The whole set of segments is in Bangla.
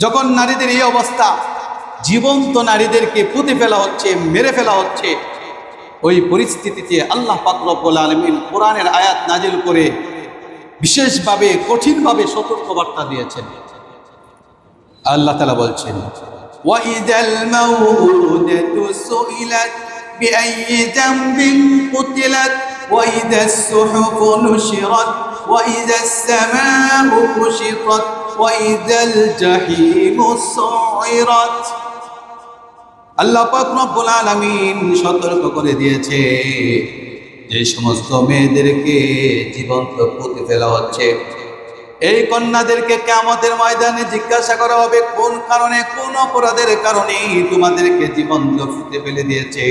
যখন নারীদের এই অবস্থা জীবন্ত নারীদেরকে পুঁতে ফেলা হচ্ছে মেরে ফেলা হচ্ছে ওই পরিস্থিতিতে আল্লাহ পাকরব্বুল আলমিন কোরআনের আয়াত নাজিল করে বিশেষভাবে কঠিনভাবে সতর্কবার্তা দিয়েছেন আল্লাহ তালা বলছেন وإذا الموءودة سئلت بأي ذنب قتلت وإذا الصحف نشرت وإذا السماء كشطت وإذا الجحيم سعرت আল্লাহ পাক রব্বুল আলামিন সতর্ক করে দিয়েছে যে সমস্ত মেয়েদেরকে জীবন্ত পুঁতে ফেলা হচ্ছে এই কন্যাদেরকে কেমতের ময়দানে জিজ্ঞাসা করা হবে কোন কারণে কোন অপরাধের কারণে তোমাদেরকে জীবন্ত পুঁতে ফেলে দিয়েছে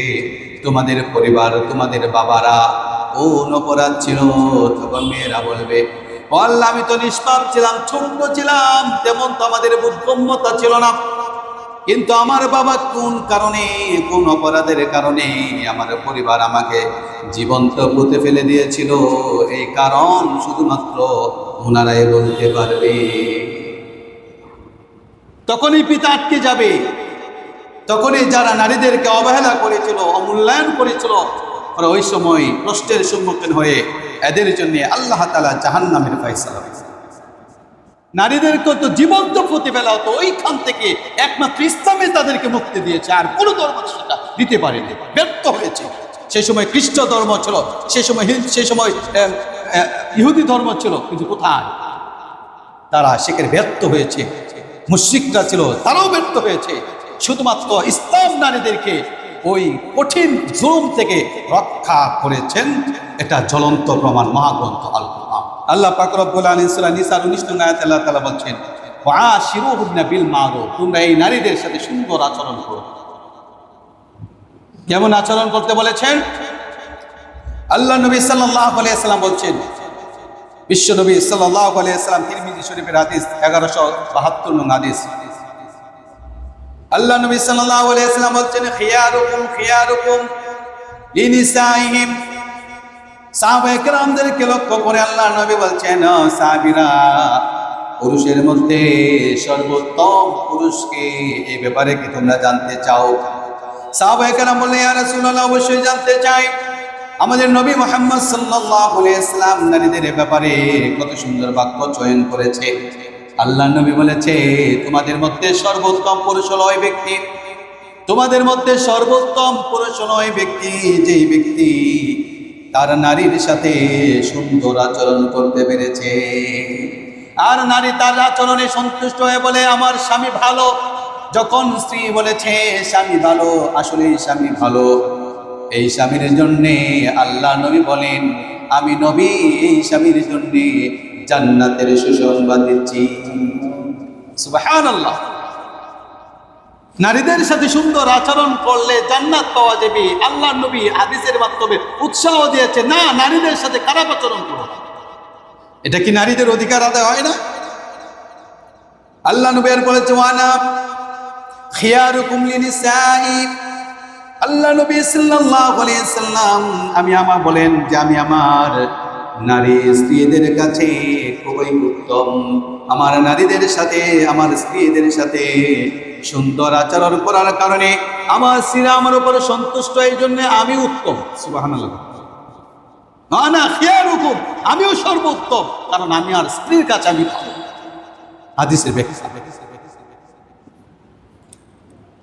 তোমাদের পরিবার তোমাদের বাবারা কোন অপরাধ ছিল তখন মেয়েরা বলবে "ও আমি তো নিষ্পাপ ছিলাম ছোট্ট ছিলাম, তেমন তো আমাদের বুদ্ধম্যতা ছিল না। কিন্তু আমার বাবা কোন কারণে, কোন অপরাধের কারণে আমার পরিবার আমাকে জীবন্ত পুঁতে ফেলে দিয়েছিল? এই কারণ শুধুমাত্র ওনারাই বলতে পারবে। তখনই পিতা আটকে যাবে। তখনই যারা নারীদেরকে অবহেলা করেছিল, অমূল্যায়ন করেছিল ওরা ওই সময় প্রশ্নের সম্মুখীন হয়ে এদের জন্য আল্লাহ তালা জাহান্নামের ফয়সালা নারীদেরকে তো জীবন্ত প্রতি ফেলা হতো ওইখান থেকে একমাত্র ইসলামে তাদেরকে মুক্তি দিয়েছে, আর কোনো ধর্ম সেটা দিতে পারেনি, ব্যর্থ হয়েছে। সেই সময় খ্রিস্ট ধর্ম ছিল, সেই সময় সেই সময় ইহুদি ধর্ম ছিল, কিন্তু কোথায়? তারা সেখানে ব্যর্থ হয়েছে। মুশ্রিকরা ছিল, তারাও ব্যর্থ হয়েছে। শুধুমাত্র ইসলাম নারীদেরকে ওই কঠিন জুলুম থেকে রক্ষা করেছেন এটা জ্বলন্ত প্রমাণ, মহাগ্রন্থ আল আল্লাহ পাক রব্বুল নিসার 19 নং আয়াতে আল্লাহ তাআলা বলছেন ওয়াশিরুহুন্না বিল মারুফ তোমরা এই নারীদের সাথে সুন্দর আচরণ করো। কেমন আচরণ করতে বলেছেন? আল্লাহ নবী সাল্লাল্লাহু আলাইহি সাল্লাম বলছেন, বিশ্ব নবী সাল্লাল্লাহু আলাইহি সাল্লাম তিরমিজি শরীফের হাদিস 1172 নং হাদিস আল্লাহ নবী সাল্লাল্লাহু আলাইহি সাল্লাম বলছেন, খিয়ারুকুম খিয়ারুকুম লিনিসাইহিম। সাহাবায়ে কেরামদেরকে লক্ষ্য করে আল্লাহ নবী বলছেন, "ও সাহাবীরা, পুরুষের মধ্যে সর্বোত্তম পুরুষকে এই ব্যাপারে কি তোমরা জানতে চাও? সাহাবায়ে কেরাম বললেন, ইয়া রাসূলুল্লাহ, অবশ্যই জানতে চাই। আমাদের নবী মোহাম্মদ সাল্লাল্লাহু আলাইহি ইসলাম নারীদের ব্যাপারে কত সুন্দর বাক্য চয়ন করেছে। আল্লাহ নবী বলেছে, তোমাদের মধ্যে সর্বোত্তম পুরুষ ওই ব্যক্তি। তোমাদের মধ্যে সর্বোত্তম পুরুষ হলো ওই ব্যক্তি, যেই ব্যক্তি তার নারীর সাথে সুন্দর আচরণ করতে পেরেছে। আর নারী তার আচরণে সন্তুষ্ট হয়ে বলে, আমার স্বামী ভালো। যখন স্ত্রী বলেছে, স্বামী ভালো আসলে স্বামী ভালো। এই স্বামীর জন্যে আল্লাহ নবী বলেন, আমি নবী, এই স্বামীর জন্যে জান্নাতের সুসংবাদ দিচ্ছি। সুবহানাল্লাহ। নারীদের সাথে সুন্দর আচরণ করলে জান্নাত পাওয়া যাবে। আল্লাহ নবী হাদিসের মাধ্যমে উৎসাহ দিয়েছে, না, নারীদের সাথে খারাপ আচরণ করো এটা কি নারীদের অধিকার আদায় হয় না? আল্লাহ নবী আর বলেছে, ওয়ানা খিয়ারুকুম লিনিসাই। আল্লাহ নবী সাল্লাল্লাহু আলাইহি সাল্লাম, আমি আমার বলেন যে, আমি আমার নারী স্ত্রীদের কাছে খুবই উত্তম। আমার নারীদের সাথে, আমার স্ত্রীদের সাথে সুন্দর আচরণ করার কারণে আমার স্ত্রীরা আমার উপরে সন্তুষ্ট, এই জন্য আমি উত্তম। সুবহানাল্লাহ। না না খিয়ারুকুম আমিও সর্বোত্তম, কারণ আমি আর স্ত্রীর কাছে আমি হাদিসের ব্যাখ্যা।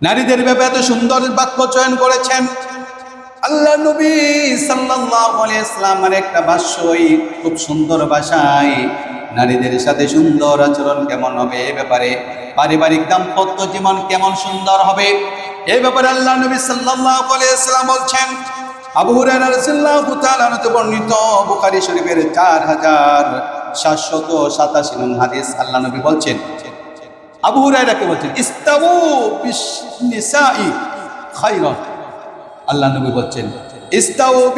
নারীদের ব্যাপারে এত সুন্দর বাক্য চয়ন করেছেন। আল্লাহ নবী সাল্লাল্লাহু আলাইহি ইসলামের একটা ভাষ্যই খুব সুন্দর ভাষায় নারীদের সাথে সুন্দর আচরণ কেমন হবে এ ব্যাপারে, পারিবারিক দাম্পত্য জীবন কেমন সুন্দর হবে এই ব্যাপারে আল্লাহ নবী সাল্লাল্লাহু ইসলাম বলছেন, আবু হুরায়রা রাদিয়াল্লাহু তাআলা হতে বর্ণিত বুখারী শরীফের 4787 নং হাদিস আল্লাহ নবী বলছেন, আবু হুরায়রাকে বলছেন ইস্তাবু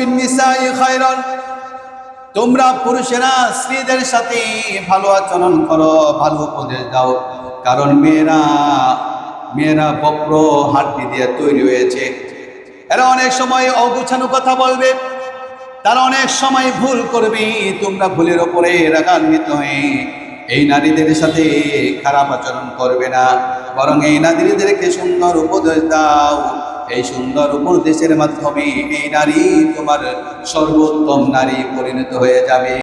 বলছেন খায়রান। তোমরা পুরুষেরা, স্ত্রীদের সাথে ভালো আচরণ করো, ভালো উপদেশ দাও। কারণ মেয়েরা মেয়েরা বক্র হাড্ডি দিয়ে তৈরি হয়েছে। এরা অনেক সময় অগুছানো কথা বলবে, তারা অনেক সময় ভুল করবে, তোমরা ভুলের ওপরে রাগান্বিত হয়ে এই নারীদের সাথে খারাপ আচরণ করবে না। বরং এই নারীদেরকে সুন্দর উপদেশ দাও। এই সুন্দর উপর দেশের মাধ্যমে এই নারী তোমার সর্বোত্তম নারী পরিণত হয়ে যাবে।